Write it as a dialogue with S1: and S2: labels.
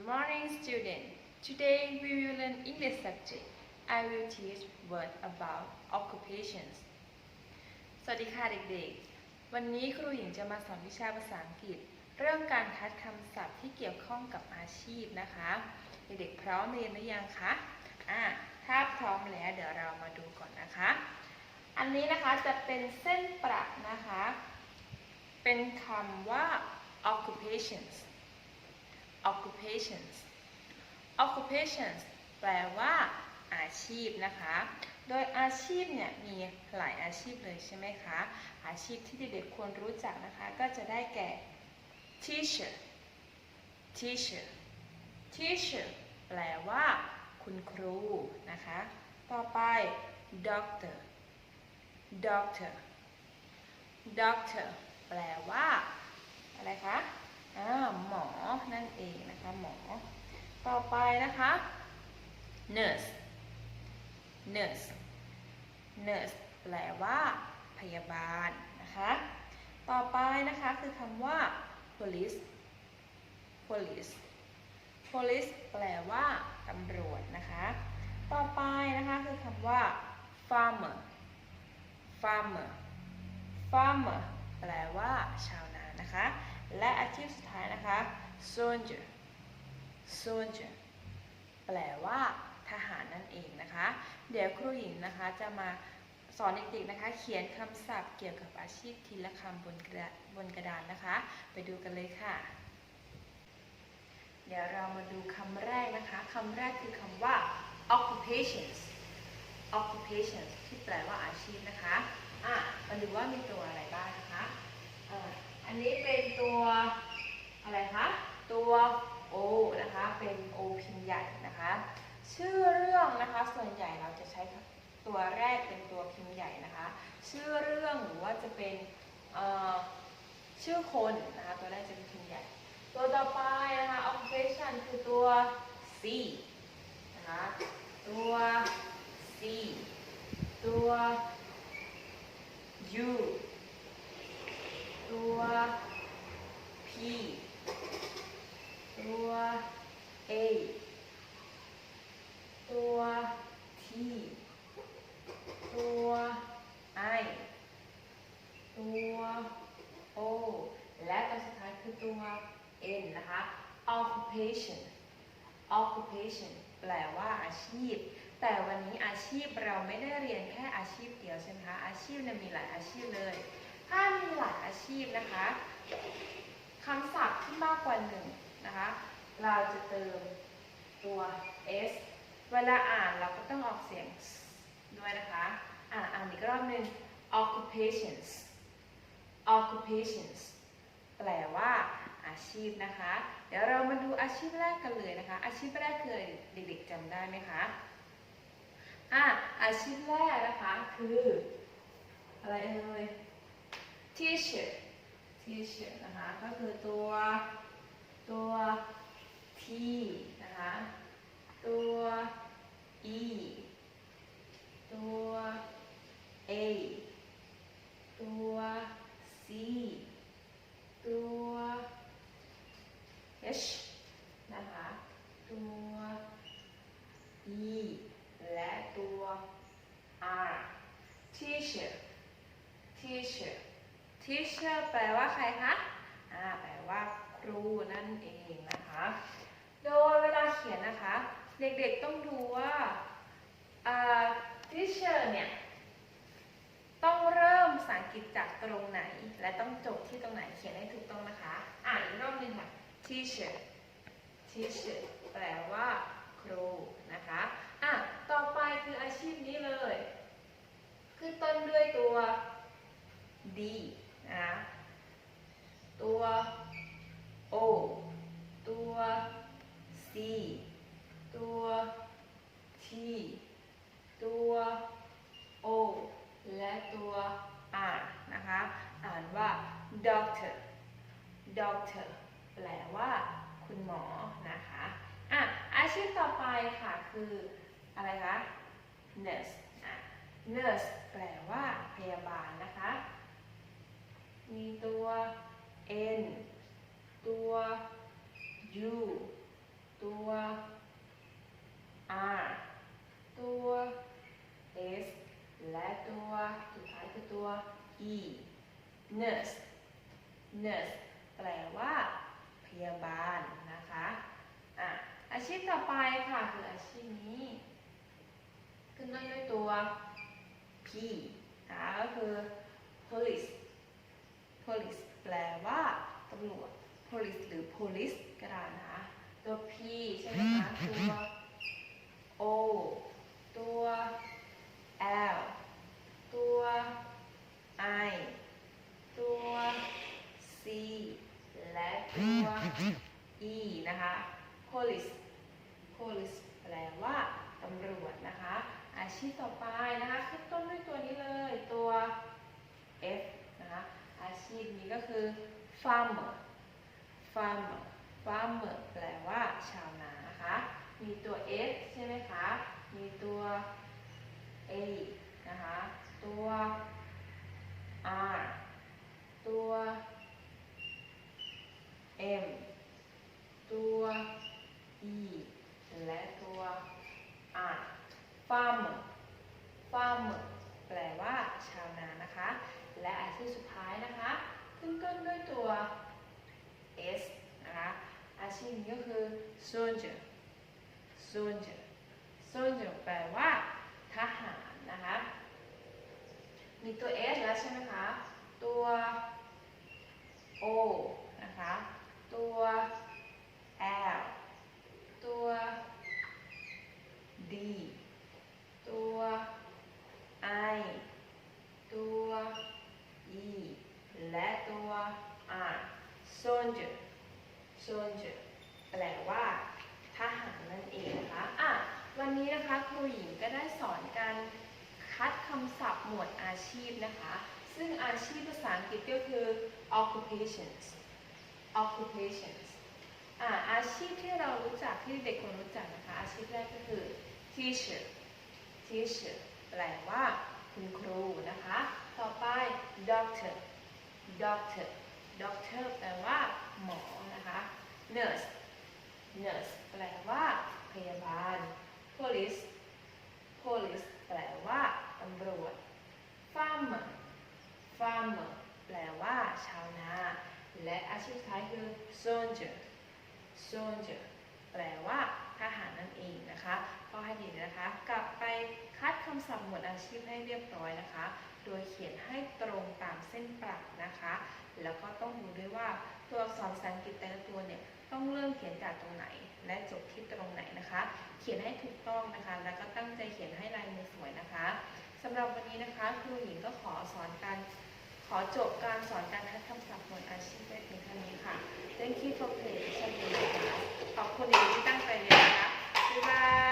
S1: Good morning, student. Today we will learn English subject. I will teach word about occupations. สวัสดีค่ะเด็กๆ วันนี้ครูหญิงจะมาสอนวิชาภาษาอังกฤษ เรื่องการคัดคำศัพท์ที่เกี่ยวข้องกับอาชีพนะคะ เด็กๆพร้อมเรียนหรือยังคะอ่าถ้าพร้อมแล้วเดี๋ยวเรามาดูก่อนนะคะ อันนี้นะคะจะเป็นเส้นประนะคะ เป็นคำว่า occupations occupations occupations แปลว่าอาชีพนะคะ โดยอาชีพเนี่ยมีหลายอาชีพเลยใช่ไหมคะ อาชีพที่เด็กๆควรรู้จักนะคะ ก็จะได้แก่ teacher teacher teacher แปลว่าคุณครูนะคะ ต่อไป doctor doctor doctor แปลว่า อะไรคะ หมอ นั่นเองนะคะ หมอ ต่อไปนะคะ nurse nurse nurse แปลว่า พยาบาลนะคะ ต่อไปนะคะ คือคำว่า police police police แปลว่าตำรวจนะคะ ต่อไปนะคะ คือคำว่า farmer farmer farmer แปลว่า ชาวนานะคะ และอาชีพสุดท้ายนะคะ soldier soldier แปลว่าทหารนั่นเองนะคะ เดี๋ยวครูหญิงนะคะจะมาสอนเด็กๆนะคะ เขียนคำศัพท์เกี่ยวกับอาชีพทีละคำบนกระดาษบนกระดานนะคะ ไปดูกันเลยค่ะ เดี๋ยวเรามาดูคำแรกนะคะคำแรกคือคำว่า occupations occupations ที่แปลว่าอาชีพนะคะ อะ มาดูว่ามีตัวอะไรบ้างนะคะอ่า อันนี้เป็นตัวอะไรคะ ตัว O นะคะ เป็น O พิมพ์ใหญ่นะคะ ชื่อเรื่องนะคะส่วนใหญ่เราจะใช้ตัวแรกเป็นตัวพิมพ์ใหญ่นะคะ ชื่อเรื่องหรือว่าจะเป็นชื่อคนนะคะตัวแรกจะเป็นพิมพ์ใหญ่ ตัวต่อไปนะคะ occupation คือตัว C นะคะตัว C ตัว U ตัว P ตัว A ตัว T ตัว I ตัว O และตัวสุดท้ายคือ ตัว N นะคะ occupation occupation แปลว่าอาชีพ แต่วันนี้อาชีพเราไม่ได้เรียนแค่อาชีพเดียวใช่ไหมคะ อาชีพเนี่ยมีหลายอาชีพเลย ถ้ามีหลายอาชีพนะคะคำศัพท์ที่มากกว่าหนึ่งนะคะ เราจะเติมตัว s เวลาอ่านเราก็ต้องออกเสียง s ด้วยนะคะอ่านอ่านอีกรอบหนึ่ง occupations occupations แปลว่าอาชีพนะคะ เดี๋ยวเรามาดูอาชีพแรกกันเลยนะคะ อาชีพแรกเคยเด็กๆจำได้ไหมคะอะอาชีพแรกนะคะคืออะไรเอ่ย teacher teacher นะคะก็คือตัวตัว T นะคะตัว E ตัว A ตัว C ตัว H นะคะ ตัว E และตัว R teacher teacher teacher แปลว่าใครคะ อ่า แปลว่าครูนั่นเองนะคะ โดยเวลาเขียนนะคะ เด็กๆต้องดูว่าอ่า teacher เนี่ย ต้องเริ่มภาษาอังกฤษ จากตรงไหน และต้องจบที่ตรงไหนเขียนให้ถูกต้องนะคะ อ่านอีกรอบหนึงค่ะ teacher teacher แปลว่าครูนะคะอะต่อไปคืออาชีพนี้เลยคือต้นด้วยตัว D นะคะตัว O ตัว C ตัว T ตัว O และตัว R นะคะ อ่านว่า doctor doctor แปลว่า คุณหมอนะคะอะอาชีพต่อไปค่ะคืออะไรคะ nurse อะ nurse แปลว่าพยาบาลนะคะ มีตัว N ตัว U ตัว R ตัว S และตัวสุดท้ายคือตัว E nurse nurse แปลว่าพยาบาลนะคะอะอาชีพต่อไปค่ะคืออาชีพนี้ ขึ้นต้นด้วยตัว P นะคะก็คือ police police แปลว่าตำรวจ police หรือ police ก็ได้นะตัว P ใช่ไหมคะตัว O ตัว L ตัว I ตัว C และตัว E นะคะ police police แปลว่าตำรวจนะคะ อาชีพต่อไปนะคะขึ้นต้นด้วยตัวนี้เลยตัว F นะคะอาชีพนี้ก็คือ farmer farmer farmer แปลว่าชาวนานะคะ มีตัว S ใช่ไหมคะ มีตัว A นะคะ ตัว R ตัว M ตัว E และตัว R farm farm แปลว่าชาวนานะคะ และอาชีพสุดท้ายนะคะขึ้นต้นด้วยตัว S นะคะอาชีพนี้ก็คือ soldier soldier soldier แปลว่าทหารนะคะ มีตัว S แล้วใช่ไหมคะ ตัว O นะคะ ตัว L ตัว D ตัว I ตัว E และตัว R soldier soldier แปลว่าทหารนั่นเองนะคะ อะ วันนี้นะคะครูหญิงก็ได้สอนการ คัดคำศัพท์หมวดอาชีพนะคะ ซึ่งอาชีพภาษาอังกฤษก็คือ occupations occupations อ่าอาชีพที่เรารู้จักที่เด็กควรรู้จักนะคะ อาชีพแรกก็คือ teacher teacher แปลว่าคุณครูนะคะ ต่อไป doctor doctor doctor แปลว่าหมอนะคะ nurse nurse แปลว่าพยาบาล police แปลว่าตำรวจ farmer farmer แปลว่าชาวนา และอาชีพสุดท้ายคือ soldier soldier แปลว่าทหารนั่นเองนะคะก็ให้ดีนะคะ กลับไปคัดคำศัพท์หมวดอาชีพให้เรียบร้อยนะคะ โดยเขียนให้ตรงตามเส้นปรับนะคะ แล้วก็ต้องดูด้วยว่าตัวอักษรภาษาอังกฤษแต่ละตัวเนี่ยต้องเริ่มเขียนจากตรงไหน และจบที่ตรงไหนนะคะ เขียนให้ถูกต้องนะคะ แล้วก็ตั้งใจเขียนให้ลายมือสวยนะคะสำหรับวันนี้นะคะครูหญิงก็ขอสอนการ ขอจบการสอนการคัดคำศัพท์หน่วอาชีพได้เพียงเท่านี้ค่ะ Thank you for playing ขอบคุณที่ตั้งใจเรียนนะคะบ๊ายบาย